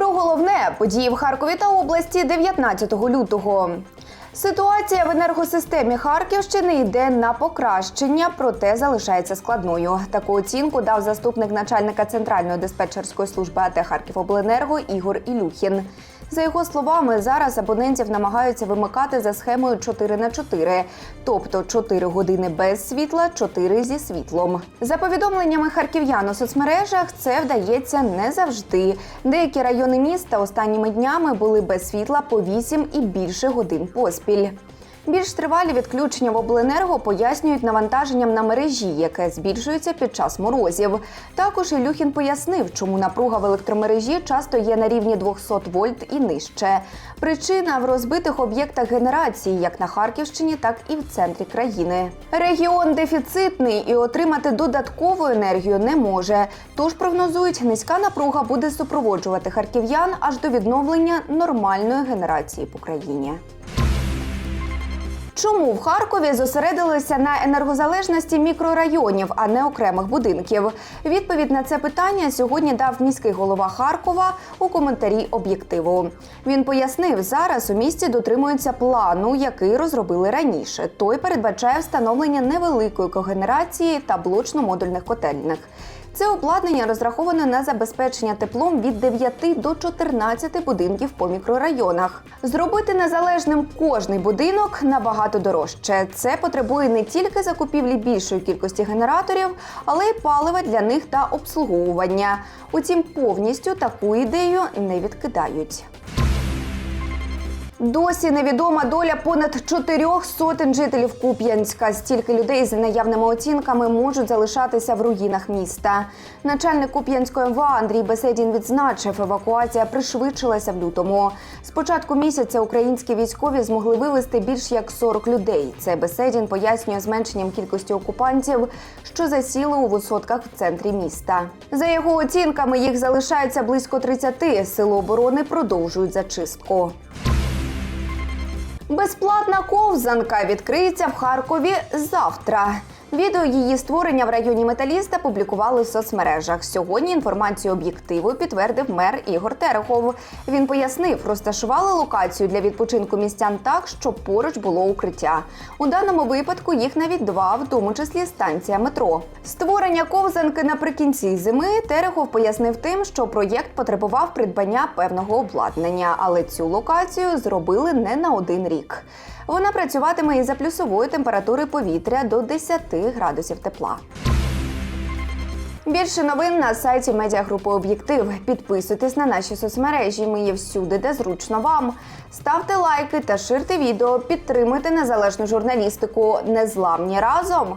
Про головне події в Харкові та області 19 лютого. Ситуація в енергосистемі Харківщини йде на покращення, проте залишається складною. Таку оцінку дав заступник начальника центральної диспетчерської служби АТ Харківобленерго Ігор Ілюхін. За його словами, зараз абонентів намагаються вимикати за схемою 4 на 4, тобто 4 години без світла, 4 зі світлом. За повідомленнями харків'ян у соцмережах, це вдається не завжди. Деякі райони міста останніми днями були без світла по 8 і більше годин поспіль. Більш тривалі відключення в обленерго пояснюють навантаженням на мережі, яке збільшується під час морозів. Також Ілюхін пояснив, чому напруга в електромережі часто є на рівні 200 вольт і нижче. Причина в розбитих об'єктах генерації, як на Харківщині, так і в центрі країни. Регіон дефіцитний і отримати додаткову енергію не може. Тож прогнозують, низька напруга буде супроводжувати харків'ян аж до відновлення нормальної генерації по країні. Чому в Харкові зосередилися на енергозалежності мікрорайонів, а не окремих будинків? Відповідь на це питання сьогодні дав міський голова Харкова у коментарі об'єктиву. Він пояснив, зараз у місті дотримуються плану, який розробили раніше. Той передбачає встановлення невеликої когенерації та блочно-модульних котельних. Це обладнання розраховане на забезпечення теплом від 9 до 14 будинків по мікрорайонах. Зробити незалежним кожний будинок набагато дорожче. Це потребує не тільки закупівлі більшої кількості генераторів, але й палива для них та обслуговування. Утім, повністю таку ідею не відкидають. Досі невідома доля понад чотирьох сотень жителів Куп'янська. Стільки людей з наявними оцінками можуть залишатися в руїнах міста. Начальник Куп'янської МВА Андрій Беседін відзначив, евакуація пришвидшилася в лютому. З початку місяця українські військові змогли вивезти більш як 40 людей. Це Беседін пояснює зменшенням кількості окупантів, що засіли у висотках в центрі міста. За його оцінками, їх залишається близько 30. Сили оборони продовжують зачистку. Безплатна ковзанка відкриється в Харкові завтра. Відео її створення в районі Металіста публікували в соцмережах. Сьогодні інформацію об'єктиву підтвердив мер Ігор Терехов. Він пояснив, розташували локацію для відпочинку містян так, щоб поруч було укриття. У даному випадку їх навіть два, в тому числі станція метро. Створення ковзанки наприкінці зими Терехов пояснив тим, що проєкт потребував придбання певного обладнання, але цю локацію зробили не на один рік. Вона працюватиме і за плюсової температури повітря до 10 градусів тепла. Більше новин на сайті медіагрупи Об'єктив. Підписуйтесь на наші соцмережі. Ми є всюди, де зручно вам. Ставте лайки та ширте відео. Підтримуйте незалежну журналістику. Незламні разом.